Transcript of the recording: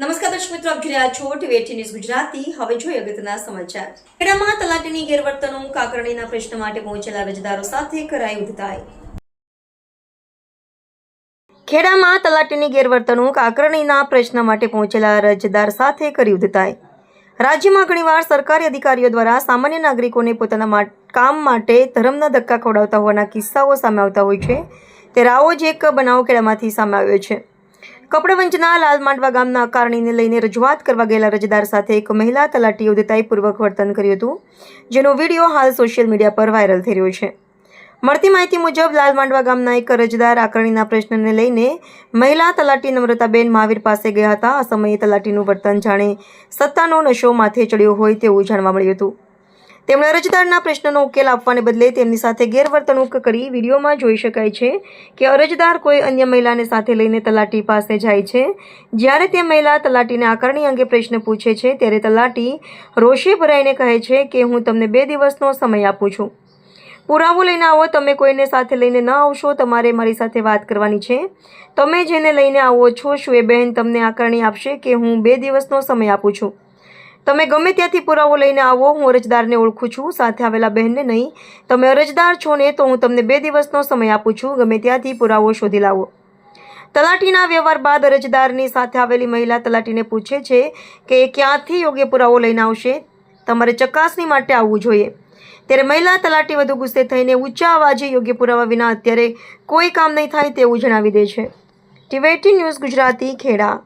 નમસ્કાર દર્શક મિત્રો, આપ જોઈ રહ્યા છો ટીવી ન્યૂઝ ગુજરાતી. હવે જોઈએ અગત્યના સમાચાર. ખેડામાં તલાટીની ગેરવર્તણૂક કાકરણીના પ્રશ્ન માટે પહોંચેલા અરજદારો સાથે કરાઈ ઉધતાઈ ખેડામાં તલાટીની ગેરવર્તણૂક આકરણીના પ્રશ્ન માટે પહોંચેલા અરજદાર સાથે કરી ઉધતાઈ રાજ્યમાં ઘણીવાર સરકારી અધિકારીઓ દ્વારા સામાન્ય નાગરિકોને પોતાના કામ માટે ધર્મના ધક્કા ખવડાવતા હોવાના કિસ્સાઓ સામે આવતા હોય છે. ત્યારે આવો જ એક બનાવ ખેડામાંથી સામે આવ્યો છે. કપડવંજના લાલ માંડવા ગામના કારણીને લઈને રજૂઆત કરવા ગયેલા રજદાર સાથે એક મહિલા તલાટીએ ઉદતાઈપૂર્વક વર્તન કર્યું હતું, જેનો વીડિયો હાલ સોશિયલ મીડિયા પર વાયરલ થઈ રહ્યો છે. મળતી માહિતી મુજબ લાલ માંડવા ગામના એક રજદાર આકારણીના પ્રશ્નને લઈને મહિલા તલાટી નમ્રતાબેન મહાવીર પાસે ગયા હતા. આ સમયે તલાટીનું વર્તન જાણે સત્તાનો નશો માથે ચડ્યો હોય તેવું જાણવા મળ્યું હતું. તેમણે અરજદારના પ્રશ્નનો ઉકેલ આપવાને બદલે તેમની સાથે ગેરવર્તણૂક કરી વિડીયોમાં જોઈ શકાય છે કે અરજદાર કોઈ અન્ય મહિલાને સાથે લઈને તલાટી પાસે જાય છે. જ્યારે તે મહિલા તલાટીને આકારણી અંગે પ્રશ્ન પૂછે છે, ત્યારે તલાટી રોષે ભરાઈને કહે છે કે, હું તમને બે દિવસનો સમય આપું છું. પુરાવો લઈને આવો, તમે કોઈને સાથે લઈને ન આવશો, તમારે મારી સાથે વાત કરવાની છે. તમે જેને લઈને આવો છો, શું એ બહેન તમને આકારણી આપશે કે, હું બે દિવસનો સમય આપું છું? તમે ગમે ત્યાંથી પુરાવો લઈને આવો, હું અરજદારને ઓળખું છું, સાથે આવેલા બહેનને નહીં. તમે અરજદાર છો ને તો હું તમને બે દિવસનો સમય આપું છું, ગમે ત્યાંથી પુરાવો શોધી લાવો. તલાટીના વ્યવહાર બાદ અરજદારની સાથે આવેલી મહિલા તલાટીને પૂછે છે કે ક્યાંથી યોગ્ય પુરાવો લઈને આવશે? તમારે ચકાસણી માટે આવવું જોઈએ. ત્યારે મહિલા તલાટી વધુ ગુસ્સે થઈને ઊંચા અવાજે યોગ્ય પુરાવા વિના અત્યારે કોઈ કામ નહીં થાય તેવું જણાવી દે છે. ટીવેટી ન્યૂઝ ગુજરાતી ખેડા.